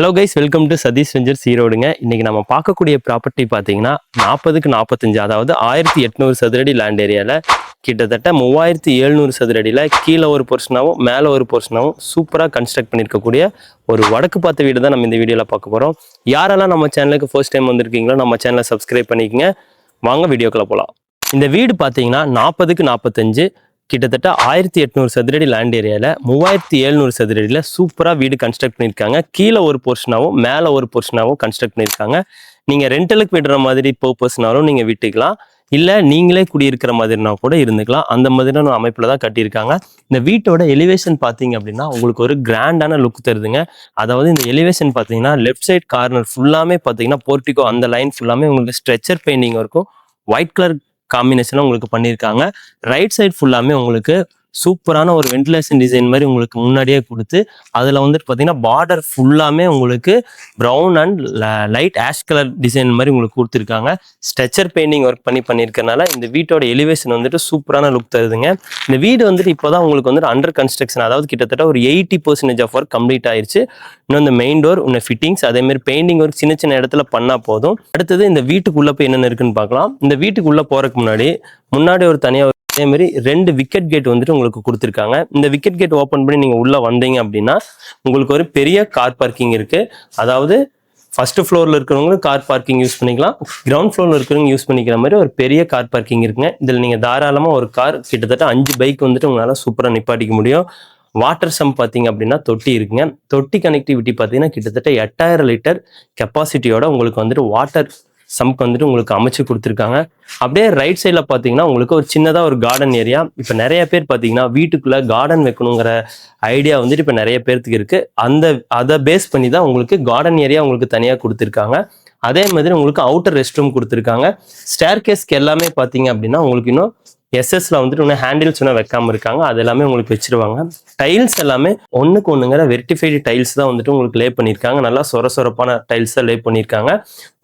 Hello guys welcome to Sathish ventures ஈரோடுங்க இன்னைக்கு நம்ம பார்க்கக்கூடிய ப்ராப்பர்ட்டி பார்த்தீங்கன்னா நாற்பதுக்கு நாற்பத்தஞ்சு அதாவது ஆயிரத்தி எட்நூறு சதுரடி லேண்ட் ஏரியாவில் கிட்டத்தட்ட மூவாயிரத்தி எழுநூறு சதுரடியில் கீழே ஒரு போர்ஷனாகவும் மேலே ஒரு போர்ஷனாகவும் சூப்பராக கன்ஸ்ட்ரக்ட் பண்ணியிருக்கக்கூடிய ஒரு வடக்கு பார்த்த வீடு தான் நம்ம இந்த வீடியோவில் பார்க்க போகிறோம் யாரெல்லாம் நம்ம சேனலுக்கு ஃபர்ஸ்ட் டைம் வந்திருக்கீங்களோ நம்ம சேனலை சப்ஸ்கிரைப் பண்ணிக்கங்க. வாங்க வீடியோக்குள்ள போகலாம் இந்த வீடு பார்த்தீங்கன்னா நாற்பதுக்கு நாற்பத்தஞ்சு கிட்டத்தட்ட ஆயிரத்தி எட்நூறு சதுரடி லேண்ட் ஏரியாவில் மூவாயிரத்தி எழுநூறு சதுரடியில் சூப்பராக வீடு கன்ஸ்ட்ரக்ட் பண்ணியிருக்காங்க. கீழே ஒரு போர்ஷனாகவும் மேலே ஒரு போர்ஷனாகவும் கன்ஸ்ட்ரக்ட் பண்ணியிருக்காங்க. நீங்கள் ரெண்டலுக்கு விடுற மாதிரி பர்பஸ்னாலும் நீங்கள் விட்டுக்கலாம். இல்லை நீங்களே குடியிருக்கிற மாதிரினா கூட இருந்துக்கலாம். அந்த மாதிரியான அமைப்பில் தான் கட்டியிருக்காங்க. இந்த வீட்டோட எலிவேஷன் பார்த்தீங்க அப்படின்னா உங்களுக்கு ஒரு கிராண்டான லுக் தருதுங்க. அதாவது இந்த எலிவேஷன் பார்த்தீங்கன்னா லெஃப்ட் சைட் கார்னர் ஃபுல்லாமே பார்த்தீங்கன்னா போர்ட்டிகோ அந்த லைன் ஃபுல்லாமே உங்களுக்கு ஸ்ட்ரெச்சர் பெயிண்டிங் இருக்கும். ஒயிட் கலர் காம்பினேஷனில் உங்களுக்கு பண்ணியிருக்காங்க. ரைட் சைடு ஃபுல்லாமே உங்களுக்கு சூப்பரான ஒரு வென்டிலேஷன் டிசைன் மாதிரி உங்களுக்கு முன்னாடியே கொடுத்து அதில் வந்துட்டு பார்த்தீங்கன்னா பார்டர் ஃபுல்லாமே உங்களுக்கு brown and light ash colour design மாதிரி உங்களுக்கு கொடுத்துருக்காங்க. ஸ்ட்ரெச்சர் பெயிண்டிங் ஒர்க் பண்ணி பண்ணியிருக்கனால இந்த வீட்டோட எலிவேஷன் வந்துட்டு சூப்பரான லுக் தருதுங்க. இந்த வீடு வந்துட்டு இப்போ தான் உங்களுக்கு வந்துட்டு அண்டர் கன்ஸ்ட்ரக்ஷன் அதாவது கிட்டத்தட்ட ஒரு eighty percentage of work complete ஆயிடுச்சு இன்னும் இந்த மெயின் டோர் இன்னும் ஃபிட்டிங்ஸ் அதே மாதிரி பெயிண்டிங் ஒர்க் சின்ன சின்ன இடத்துல பண்ணால் போதும். அடுத்தது இந்த வீட்டுக்குள்ளே போய் என்னென்ன இருக்குன்னு பார்க்கலாம். இந்த வீட்டுக்குள்ளே போகிறதுக்கு முன்னாடி முன்னாடி ஒரு தனியாக அதே மாதிரி ரெண்டு விக்கெட் கேட் வந்துட்டு உங்களுக்கு கொடுத்துருக்காங்க. இந்த விக்கெட் கேட் ஓப்பன் பண்ணி நீங்கள் உள்ளே வந்தீங்க அப்படின்னா உங்களுக்கு ஒரு பெரிய கார் பார்க்கிங் இருக்குது அதாவது ஃபர்ஸ்ட் ஃப்ளோரில் இருக்கிறவங்களும் கார் பார்க்கிங் யூஸ் பண்ணிக்கலாம். கிரவுண்ட் ஃப்ளோரில் இருக்கிறவங்க யூஸ் பண்ணிக்கிற மாதிரி ஒரு பெரிய கார் பார்க்கிங் இருக்குங்க. இதில் நீங்கள் தாராளமாக ஒரு கார் கிட்டத்தட்ட அஞ்சு பைக் வந்துட்டு உங்களால் சூப்பராக நிப்பாட்டிக்க முடியும். வாட்டர் சம் பார்த்தீங்க அப்படின்னா தொட்டி இருக்குங்க. தொட்டி கனெக்டிவிட்டி பார்த்தீங்கன்னா கிட்டத்தட்ட எட்டாயிரம் லிட்டர் கெப்பாசிட்டியோட உங்களுக்கு வந்துட்டு வாட்டர் சம்க்கு வந்துட்டு உங்களுக்கு அமைச்சு கொடுத்துருக்காங்க. அப்படியே ரைட் சைடில் பார்த்தீங்கன்னா உங்களுக்கு ஒரு சின்னதாக ஒரு கார்டன் ஏரியா இப்போ நிறைய பேர் பார்த்தீங்கன்னா வீட்டுக்குள்ளே கார்டன் வைக்கணுங்கிற ஐடியா வந்துட்டு இப்போ நிறைய பேர்த்துக்கு இருக்குது அந்த அதை பேஸ் பண்ணி தான் உங்களுக்கு கார்டன் ஏரியா உங்களுக்கு தனியாக கொடுத்துருக்காங்க. அதே மாதிரி உங்களுக்கு அவுட்டர் ரெஸ்ட் ரூம் கொடுத்துருக்காங்க. ஸ்டேர் கேஸ்க்கு எல்லாமே பார்த்தீங்க அப்படின்னா உங்களுக்கு இன்னும் எஸ்எஸ்ல வந்துட்டு இன்னும் ஹேண்டில்ஸ் ஒன்றும் வைக்காம இருக்காங்க. அது எல்லாமே உங்களுக்கு வச்சிருவாங்க. டைல்ஸ் எல்லாமே ஒன்றுக்கு ஒன்றுங்கிற வெர்டிஃபைடு டைல்ஸ் தான் வந்துட்டு உங்களுக்கு லே பண்ணியிருக்காங்க. நல்லா சொர சொரப்பான டைல்ஸ் தான் லே பண்ணியிருக்காங்க.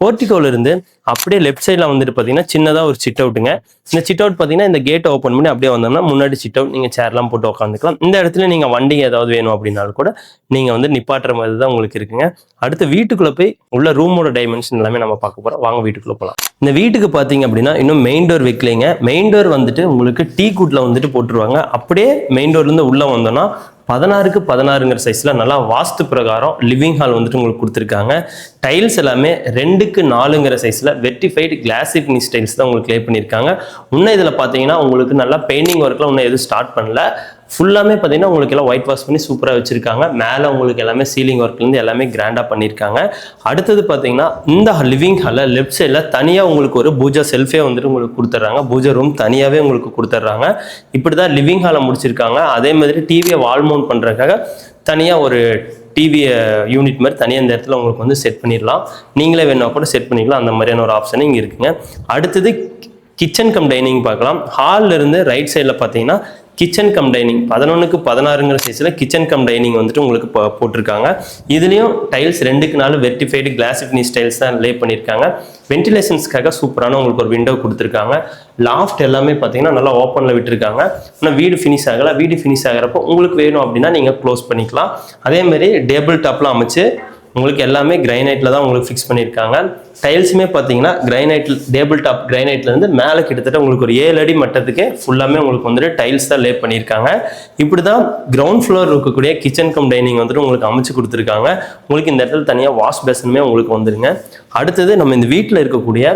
போர்ட்டிகோல இருந்து அப்படியே லெஃப்ட் சைடில் வந்துட்டு பார்த்தீங்கன்னா சின்னதாக ஒரு சிட் அவுட்டுங்க இந்த சிட் அவுட் பார்த்தீங்கன்னா இந்த கேட்டை ஓப்பன் பண்ணி அப்படியே வந்தோம்னா முன்னாடி சிட் அவுட் நீங்கள் சேர்லாம் போட்டு உட்காந்துக்கலாம் இந்த இடத்துல நீங்கள் வண்டி ஏதாவது வேணும் அப்படின்னாலும் கூட நீங்கள் வந்து நிப்பாட்டுற மாதிரி தான் உங்களுக்கு இருக்குங்க. அடுத்து வீட்டுக்குள்ளே போய் உள்ள ரூமோட டைமென்ஷன் எல்லாமே நம்ம பார்க்க போகிறோம் வாங்க வீட்டுக்குள்ளே போகலாம் இந்த வீட்டுக்கு பார்த்தீங்க அப்படின்னா இன்னும் மெயின் டோர் வைக்கலைங்க. மெயின் டோர் வந்துட்டு உங்களுக்கு டீ குட்ல வந்துட்டு போட்டுருவாங்க. அப்படியே மெயின் டோர்லேருந்து உள்ளே வந்தோம்னா பதினாறுக்கு பதினாறுங்கிற சைஸில் நல்லா வாஸ்து பிரகாரம் லிவிங் ஹால் வந்துட்டு உங்களுக்கு கொடுத்துருக்காங்க. டைல்ஸ் எல்லாமே ரெண்டுக்கு நாலுங்கிற சைஸில் வெர்டிஃபைடு கிளாசிக் நீ டைல்ஸ் தான் உங்களுக்கு க்ளே பண்ணியிருக்காங்க. இன்னும் இதில் பார்த்தீங்கன்னா உங்களுக்கு நல்லா பெயிண்டிங் ஒர்க்லாம் இன்னும் எதுவும் ஸ்டார்ட் பண்ணல. ஃபுல்லாமே பார்த்தீங்கன்னா உங்களுக்கு எல்லாம் ஒயிட் வாஷ் பண்ணி சூப்பராக வச்சுருக்காங்க. மேலே உங்களுக்கு எல்லாமே சீலிங் ஒர்க்லேருந்து எல்லாமே கிராண்டாக பண்ணியிருக்காங்க அடுத்தது பார்த்தீங்கன்னா இந்த லிவிங் ஹாலில் லெஃப்ட் சைடில் தனியாக உங்களுக்கு ஒரு பூஜா செல்ஃபே வந்துட்டு உங்களுக்கு கொடுத்துட்றாங்க. பூஜா ரூம் தனியாகவே உங்களுக்கு கொடுத்துட்றாங்க. இப்படி தான் லிவிங் ஹாலை முடிச்சிருக்காங்க. அதே மாதிரி டிவியை வால் மவுண்ட் பண்ணுறதுக்காக தனியாக ஒரு டிவியை யூனிட் மாதிரி தனியாக இந்த இடத்துல உங்களுக்கு வந்து செட் பண்ணிடலாம். நீங்களே வேணா கூட செட் பண்ணிக்கலாம். அந்த மாதிரியான ஒரு ஆப்ஷன் இங்கே இருக்குங்க. அடுத்தது கிச்சன் கம் டைனிங் பார்க்கலாம். ஹாலில் இருந்து ரைட் சைடில் பார்த்தீங்கன்னா கிச்சன் கம் டைனிங் பதினொன்றுக்கு பதினாறுங்கிற சைஸில் கிச்சன் கம் டைனிங் வந்துட்டு உங்களுக்கு போட்டிருக்காங்க. இதுலேயும் டைல்ஸ் ரெண்டுக்கு நாலு வெர்டிஃபைடு கிளாஸ் ஃபினிஷ் டைல்ஸ் தான் லே பண்ணியிருக்காங்க வென்டிலேஷன்ஸ்க்காக சூப்பரான உங்களுக்கு ஒரு விண்டோ கொடுத்துருக்காங்க. லாஃப்ட் எல்லாமே பார்த்தீங்கன்னா நல்லா ஓப்பனில் விட்டுருக்காங்க. ஆனால் வீடு ஃபினிஷ் ஆகலை. வீடு ஃபினிஷ் ஆகிறப்போ உங்களுக்கு வேணும் அப்படின்னா நீங்கள் க்ளோஸ் பண்ணிக்கலாம். அதேமாரி டேபிள் டாப்லாம் அமைச்சு உங்களுக்கு எல்லாமே கிரைனைட்டில் தான் உங்களுக்கு ஃபிக்ஸ் பண்ணியிருக்காங்க. டைல்ஸுமே பார்த்தீங்கன்னா கிரைனைட் டேபிள் டாப் கிரைனைட்லேருந்து மேலே கிட்டத்தட்ட உங்களுக்கு ஒரு ஏழு அடி மட்டத்துக்கு ஃபுல்லாமே உங்களுக்கு வந்துட்டு டைல்ஸ் தான் லே பண்ணியிருக்காங்க. இப்படி தான் கிரவுண்ட் ஃப்ளோர் இருக்கக்கூடிய கிச்சன் கம் டைனிங் வந்துட்டு உங்களுக்கு அமைச்சு கொடுத்துருக்காங்க. உங்களுக்கு இந்த இடத்துல தனியாக வாஷ் பேசனுமே உங்களுக்கு வந்துருங்க. அடுத்தது நம்ம இந்த வீட்டில் இருக்கக்கூடிய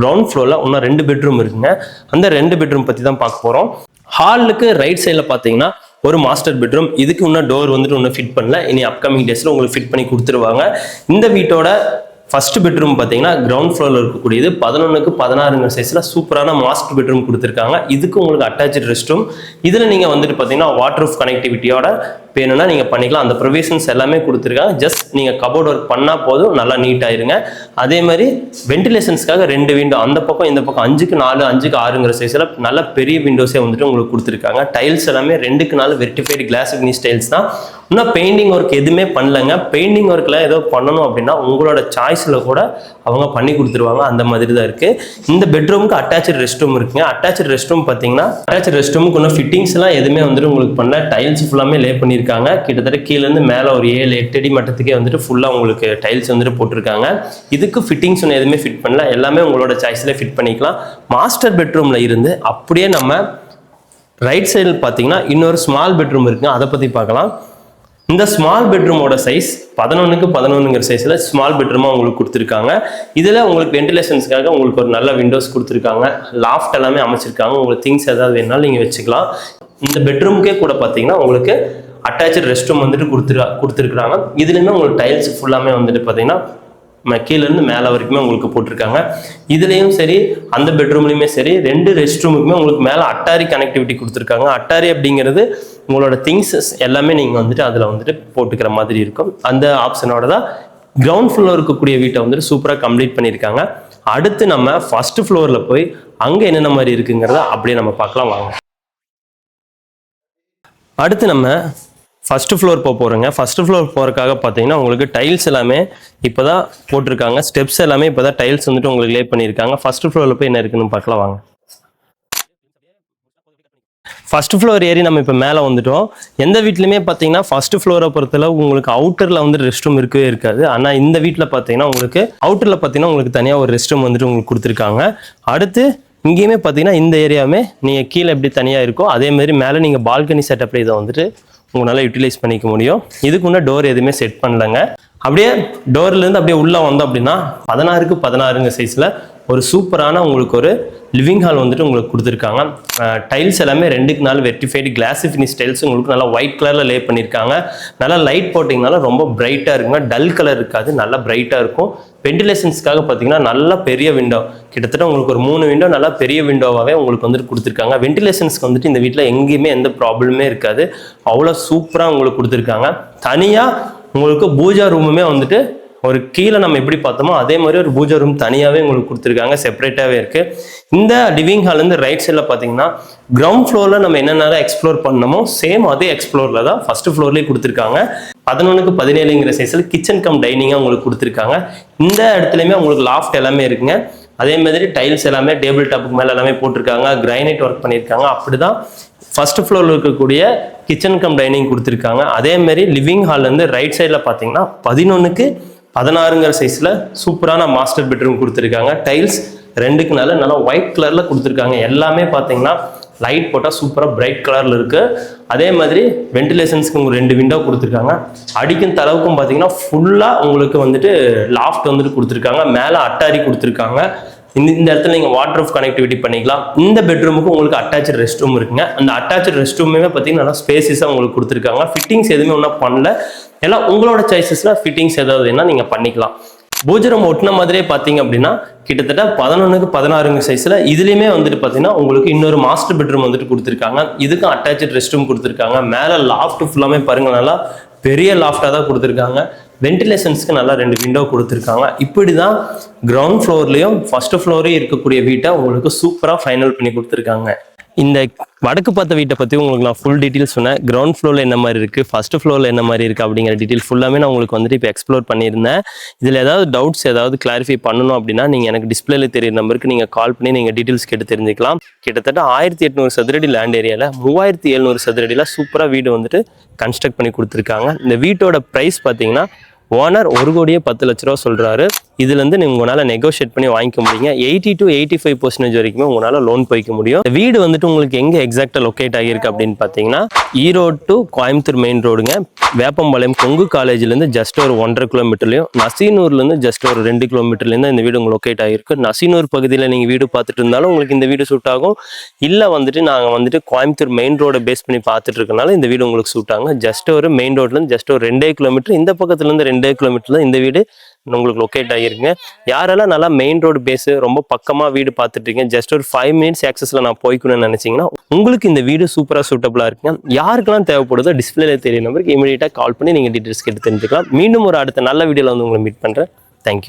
கிரவுண்ட் ஃப்ளோரில் இன்னும் ரெண்டு பெட்ரூம் இருக்குங்க. அந்த ரெண்டு பெட்ரூம் பற்றி தான் பார்க்க போகிறோம் ஹாலுக்கு ரைட் சைடில் பார்த்தீங்கன்னா ஒரு மாஸ்டர் பெட்ரூம் இதுக்கு இன்னும் டோர் வந்துட்டு இன்னும் ஃபிட் பண்ணல. இனி அப்கமிங் டேஸில் உங்களுக்கு ஃபிட் பண்ணி கொடுத்துருவாங்க. இந்த வீட்டோட ஃபர்ஸ்ட் பெட்ரூம் பார்த்தீங்கன்னா கிரவுண்ட் ஃப்ளோரில் இருக்கக்கூடியது பதினொன்றுக்கு பதினாறுங்கிற சைஸில் சூப்பரான மாஸ்டர் பெட்ரூம் கொடுத்துருக்காங்க. இதுக்கு உங்களுக்கு அட்டாச்சு ரெஸ்ட் ரூம் இதில் நீங்கள் வந்துட்டு பார்த்தீங்கன்னா வாட்டர் ப்ரூஃப் கனெக்டிவிட்டியோட வேணும்னா நீங்கள் பண்ணிக்கலாம். அந்த ப்ரொவிஷன்ஸ் எல்லாமே கொடுத்துருக்காங்க. ஜஸ்ட் நீங்கள் கபோர்ட் ஒர்க் பண்ணால் போதும். நல்லா நீட் ஆயிருங்க. அதே மாதிரி வென்டிலேஷன்ஸ்க்காக ரெண்டு விண்டோ அந்த பக்கம் இந்த பக்கம் அஞ்சுக்கு நாலு அஞ்சுக்கு ஆறுங்கிற சைஸில் நல்ல பெரிய விண்டோஸே வந்துட்டு உங்களுக்கு கொடுத்துருக்காங்க. டைல்ஸ் எல்லாமே ரெண்டுக்கு நாலு வெர்டிஃபைடு கிளாஸ் ஃபினிஷ் டைல்ஸ் தான். இன்னும் பெயிண்டிங் ஒர்க் எதுவுமே பண்ணலங்க. பெயிண்டிங் ஒர்க்கில் ஏதோ பண்ணணும் அப்படின்னா உங்களோட சாய்ஸில் கூட அவங்க பண்ணி கொடுத்துருவாங்க. அந்த மாதிரி தான் இருக்குது இந்த பெட்ரூமுக்கு அட்டாச்சு ரெஸ்ட் ரூம் இருக்குங்க. அட்டாச்சு ரெஸ்ட் ரூம் பார்த்தீங்கன்னா அட்டாச்சு ரெஸ்ட் ரூமுக்கு இன்னும் ஃபிட்டிங்ஸ்லாம் எதுவுமே வந்துட்டு உங்களுக்கு பண்ண டைல்ஸ் ஃபுல்லாமே லே பண்ணியிருக்காங்க. கிட்டத்தட்ட கீழேருந்து மேலே ஒரு ஏழு எட்டு அடி மட்டத்துக்கே வந்துட்டு ஃபுல்லாக உங்களுக்கு டைல்ஸ் வந்துட்டு போட்டிருக்காங்க. இதுக்கு ஃபிட்டிங்ஸ் ஒன்று எதுவுமே ஃபிட் பண்ணல. எல்லாமே உங்களோட சாய்ஸில் ஃபிட் பண்ணிக்கலாம். மாஸ்டர் பெட்ரூமில் இருந்து அப்படியே நம்ம ரைட் சைடில் பார்த்தீங்கன்னா இன்னொரு ஸ்மால் பெட்ரூம் இருக்குங்க. அதை பற்றி பார்க்கலாம். இந்த ஸ்மால் பெட்ரூமோட சைஸ் பதினொன்றுக்கு பதினொன்றுங்கிற சைஸில் ஸ்மால் பெட்ரூமாக உங்களுக்கு கொடுத்துருக்காங்க. இதில் உங்களுக்கு வென்டிலேஷன்ஸ்க்காக உங்களுக்கு ஒரு நல்ல விண்டோஸ் கொடுத்துருக்காங்க. லாஃப்ட் எல்லாமே அமைச்சிருக்காங்க. உங்களுக்கு திங்ஸ் ஏதாவது வேணாலும் நீங்கள் வச்சுக்கலாம். இந்த பெட்ரூமுக்கே கூட பார்த்தீங்கன்னா உங்களுக்கு அட்டாச்சு ரெஸ்ட் ரூம் வந்துட்டு கொடுத்துரு கொடுத்துருக்குறாங்க. இதுலேயுமே உங்களுக்கு டைல்ஸ் ஃபுல்லாமே வந்துட்டு பார்த்தீங்கன்னா ம- மேலே வரைக்குமே உங்களுக்கு போட்டிருக்காங்க. இதுலேயும் சரி அந்த பெட்ரூம்லையுமே சரி ரெண்டு ரெஸ்ட் ரூமுக்குமே உங்களுக்கு மேலே அட்டாரி கனெக்டிவிட்டி கொடுத்துருக்காங்க. அட்டாரி அப்படிங்கிறது உங்களோட திங்ஸஸ் எல்லாமே நீங்கள் வந்துட்டு அதில் வந்துட்டு போட்டுக்கிற மாதிரி இருக்கும். அந்த ஆப்ஷனோட தான் கிரவுண்ட் ஃப்ளோர் இருக்கக்கூடிய வீட்டை வந்துட்டு சூப்பராக கம்ப்ளீட் பண்ணியிருக்காங்க. அடுத்து நம்ம ஃபர்ஸ்ட் ஃப்ளோரில் போய் அங்கே என்னென்ன மாதிரி இருக்குங்கிறத அப்படியே நம்ம பார்க்கலாம் வாங்க. அடுத்து நம்ம ஃபஸ்ட்டு ஃப்ளோர் போக போகிறோங்க ஃபஸ்ட்டு ஃப்ளோர் போகிறதுக்காக பார்த்தீங்கன்னா உங்களுக்கு டைல்ஸ் எல்லாமே இப்போ தான் போட்டிருக்காங்க. ஸ்டெப்ஸ் எல்லாமே இப்போ தான் டைல்ஸ் வந்துட்டு உங்களுக்கு லே பண்ணியிருக்காங்க. ஃபஸ்ட்டு ஃப்ளோரில் போய் என்ன இருக்குன்னு பார்க்கலாம் வாங்க. ஃபஸ்ட் ஃப்ளோர் ஏறி நம்ம இப்போ மேலே வந்துட்டோம். எந்த வீட்லையுமே பார்த்தீங்கன்னா ஃபஸ்ட் ஃப்ளோரை பொறுத்தளவு உங்களுக்கு அவுட்டரில் வந்து ரெஸ்ட் ரூம் இருக்கவே இருக்காது. ஆனால் இந்த வீட்டில் பார்த்தீங்கன்னா உங்களுக்கு அவுட்டரில் பார்த்தீங்கன்னா உங்களுக்கு தனியாக ஒரு ரெஸ்ட் ரூம் வந்துட்டு உங்களுக்கு கொடுத்துருக்காங்க. அடுத்து இங்கேயுமே பார்த்தீங்கன்னா இந்த ஏரியாவுமே நீங்கள் கீழே எப்படி தனியாக இருக்கோ அதே மாதிரி மேலே நீங்கள் பால்கனி செட்டப்பில் இதை வந்துட்டு உங்களால் யூட்டிலைஸ் பண்ணிக்க முடியும். இதுக்கு டோர் எதுவுமே செட் பண்ணலங்க. அப்படியே டோர்லேருந்து அப்படியே உள்ளே வந்தோம் அப்படின்னா பதினாறுக்கு பதினாறுங்க சைஸில் ஒரு சூப்பரான உங்களுக்கு ஒரு லிவிங் ஹால் வந்துட்டு உங்களுக்கு கொடுத்துருக்காங்க. டைல்ஸ் எல்லாமே ரெண்டுக்கு நாள் வெர்டிஃபைடு கிளாஸ் ஃபினிஷ் டைல்ஸ் உங்களுக்கு நல்லா ஒயிட் கலரில் லே பண்ணியிருக்காங்க நல்லா லைட் போட்டிங்கனால ரொம்ப பிரைட்டாக இருக்குங்க. டல் கலர் இருக்காது நல்லா பிரைட்டாக இருக்கும். வென்டிலேஷன்ஸ்க்காக பார்த்தீங்கன்னா நல்ல பெரிய விண்டோ கிட்டத்தட்ட உங்களுக்கு ஒரு மூணு விண்டோ நல்லா பெரிய விண்டோவாகவே உங்களுக்கு வந்துட்டு கொடுத்துருக்காங்க. வென்டிலேஷன்ஸ்க்கு வந்துட்டு இந்த வீட்டில் எங்கேயுமே எந்த ப்ராப்ளமே இருக்காது. அவ்வளோ சூப்பராக உங்களுக்கு கொடுத்துருக்காங்க. தனியாக உங்களுக்கு பூஜா ரூமுமே வந்துட்டு ஒரு கீழே நம்ம எப்படி பார்த்தோமோ அதே மாதிரி ஒரு பூஜா ரூம் தனியாகவே உங்களுக்கு கொடுத்துருக்காங்க. செப்பரேட்டாகவே இருக்குது இந்த லிவிங் ஹால்லேருந்து ரைட் சைடில் பார்த்தீங்கன்னா கிரவுண்ட் ஃப்ளோரில் நம்ம என்னென்ன எக்ஸ்ப்ளோர் பண்ணணுமோ சேம் அதே எக்ஸ்ப்ளோரில் தான் ஃபர்ஸ்ட் ஃப்ளோர்லேயே கொடுத்துருக்காங்க. பதினொன்றுக்கு பதினேழுங்கிற சைஸில் கிச்சன் கம் டைனிங்காக உங்களுக்கு கொடுத்துருக்காங்க. இந்த இடத்துலையுமே உங்களுக்கு லாஃப்ட் எல்லாமே இருக்குங்க. அதே மாதிரி டைல்ஸ் எல்லாமே டேபிள் டாப்புக்கு மேலே எல்லாமே போட்டிருக்காங்க. கிரைனைட் ஒர்க் பண்ணியிருக்காங்க. அப்படிதான் ஃபர்ஸ்ட் ஃப்ளோரில் இருக்கக்கூடிய கிச்சன் கம் டைனிங் கொடுத்துருக்காங்க. அதேமாரி லிவிங் ஹால்லேருந்து ரைட் சைடில் பார்த்தீங்கன்னா பதினொன்றுக்கு பதினாறுங்கிற சைஸில் சூப்பரான மாஸ்டர் பெட்ரூம் கொடுத்துருக்காங்க. டைல்ஸ் ரெண்டுக்கு நல்ல நல்லா ஒயிட் கலரில் கொடுத்துருக்காங்க. எல்லாமே பார்த்தீங்கன்னா லைட் போட்டால் சூப்பராக பிரைட் கலரில் இருக்குது அதே மாதிரி வென்டிலேஷன்ஸ்க்கு உங்களுக்கு ரெண்டு விண்டோ கொடுத்துருக்காங்க. அடிக்கும் தளவுக்கும் பார்த்தீங்கன்னா ஃபுல்லாக உங்களுக்கு வந்துட்டு லாஃப்ட் வந்துட்டு கொடுத்துருக்காங்க. மேலே அட்டாரி கொடுத்துருக்காங்க. இந்த இந்த இடத்துல நீங்கள் வாட்டர் ஆஃப் கனெக்டிவிட்டி பண்ணிக்கலாம். இந்த பெட்ரூமுக்கு உங்களுக்கு அட்டாச்சு ரெஸ்ட் ரூம் இருக்குங்க. அந்த அட்டாச்சு ரெஸ்ட் ரூமே பார்த்தீங்கன்னா நல்லா ஸ்பேசிஸாக உங்களுக்கு கொடுத்துருக்காங்க. ஃபிட்டிங்ஸ் எதுவுமே ஒன்றும் பண்ணல. எல்லாம் உங்களோட சாய்ஸஸில் ஃபிட்டிங்ஸ் ஏதாவதுன்னா நீங்கள் பண்ணிக்கலாம். பூஜரம் ஒட்டின மாதிரியே பார்த்தீங்க அப்படின்னா கிட்டத்தட்ட பதினொன்றுக்கு பதினாறுங்க சைஸில் இதுலேயுமே வந்துட்டு பார்த்தீங்கன்னா உங்களுக்கு இன்னொரு மாஸ்டர் பெட்ரூம் வந்துட்டு கொடுத்துருக்காங்க. இதுக்கும் அட்டாச்சு ரெஸ்ட் ரூம் கொடுத்துருக்காங்க. மேலே லாஃப்ட் ஃபுல்லாமே பாருங்க நல்லா பெரிய லாஃப்டாக தான் கொடுத்துருக்காங்க. வென்டிலேஷன்ஸ்க்கு நல்லா ரெண்டு விண்டோ கொடுத்துருக்காங்க. இப்படி தான் கிரவுண்ட் ஃப்ளோர்லேயும் ஃபஸ்ட்டு ஃப்ளோரையும் இருக்கக்கூடிய வீட்டை உங்களுக்கு சூப்பராக ஃபைனல் பண்ணி கொடுத்துருக்காங்க. இந்த வடக்கு பார்த்த வீட்டை பற்றி உங்களுக்கு நான் ஃபுல் டீட்டெயில்ஸ் சொன்னேன். கிரவுண்ட் ஃப்ளோரில் என்ன மாதிரி இருக்குது ஃபஸ்ட் ஃப்ளோரில் என்ன மாதிரி இருக்குது அப்படிங்கிற டீட்டெயில் ஃபுல்லாமே நான் உங்களுக்கு வந்துட்டு இப்போ எக்ஸ்ப்ளோர் பண்ணியிருந்தேன். இதில் ஏதாவது டவுட்ஸ் ஏதாவது கிளாரிஃபை பண்ணணும் அப்படின்னா நீங்கள் எனக்கு டிஸ்பிளேல தெரியுற நம்பருக்கு நீங்கள் கால் பண்ணி நீங்கள் டீட்டெயில்ஸ் கேட்டு தெரிஞ்சுக்கலாம். கிட்டத்தட்ட ஆயிரத்தி எட்நூறு சதுரடி லேண்ட் ஏரியாவில் மூவாயிரத்தி எழுநூறு சதுரடியில் சூப்பராக வீடு வந்துட்டு கன்ஸ்ட்ரக்ட் பண்ணி கொடுத்துருக்காங்க. இந்த வீட்டோட ப்ரைஸ் பார்த்தீங்கன்னா ஓனர் ஒரு கோடியே பத்து லட்ச ரூபா சொல்கிறாரு இதுலேருந்து நீங்கள் உங்களால் நெகோஷியேட் பண்ணி வாங்கிக்க முடியுங்க. Eighty to eighty five percentage வரைக்குமே உங்களால் லோன் போய்க்க முடியும். வீடு வந்துட்டு உங்களுக்கு எங்கே எக்ஸாக்டாக லொக்கேட் ஆகியிருக்கு அப்படின்னு பார்த்தீங்கன்னா ஈரோடு டு கோயம்புத்தூர் மெயின் ரோடுங்க வேப்பம்பாளையம் கொங்கு காலேஜ்லேருந்து ஜஸ்ட் ஒரு ஒன்றரை கிலோமீட்டர்லையும் நசீனூர்லேருந்து ஜஸ்ட் ஒரு ரெண்டு கிலோமீட்டர்லேருந்து இந்த வீடு உங்களுக்கு லொக்கேட் ஆகிருக்கு நசீனூர் பகுதியில் நீங்கள் வீடு பார்த்துட்டு இருந்தாலும் உங்களுக்கு இந்த வீடு சூட் ஆகும். இல்லை வந்துட்டு நாங்கள் வந்துட்டு கோயம்புத்தூர் மெயின் ரோடை பேஸ் பண்ணி பார்த்துட்டு இருக்கனால இந்த வீடு உங்களுக்கு சூட் ஆகும் ஜஸ்ட் ஒரு மெயின் ரோட்லேருந்து ஜஸ்ட் ஒரு ரெண்டே கிலோமீட்டர் இந்த பக்கத்துலேருந்து ரெண்டே கிலோமீட்டரில் இந்த வீடு உங்களுக்கு லொக்கேட் ஆகிருக்குங்க யாரெல்லாம் நல்லா மெயின் ரோடு பேஸு ரொம்ப பக்கமாக வீடு பார்த்துட்ருக்கீங்க ஜஸ்ட் ஒரு ஃபைவ் மினிட்ஸ் ஆக்சஸில் நான் போய்க்கணும்னு நினச்சிங்கன்னா உங்களுக்கு இந்த வீடு சூப்பராக சூட்டபுளாக இருக்குங்க. யாருக்கெல்லாம் தேவைப்படுதோ டிஸ்பிளேல தெரிய நம்பருக்கு இமீடியட்டாக கால் பண்ணி நீங்கள் டீட்டெயில்ஸ் கேட்டு தெரிஞ்சுக்கலாம். மீண்டும் ஒரு அடுத்த நல்ல வீடியோவில் வந்து உங்களை மீட் பண்ணுறேன் தேங்க்யூ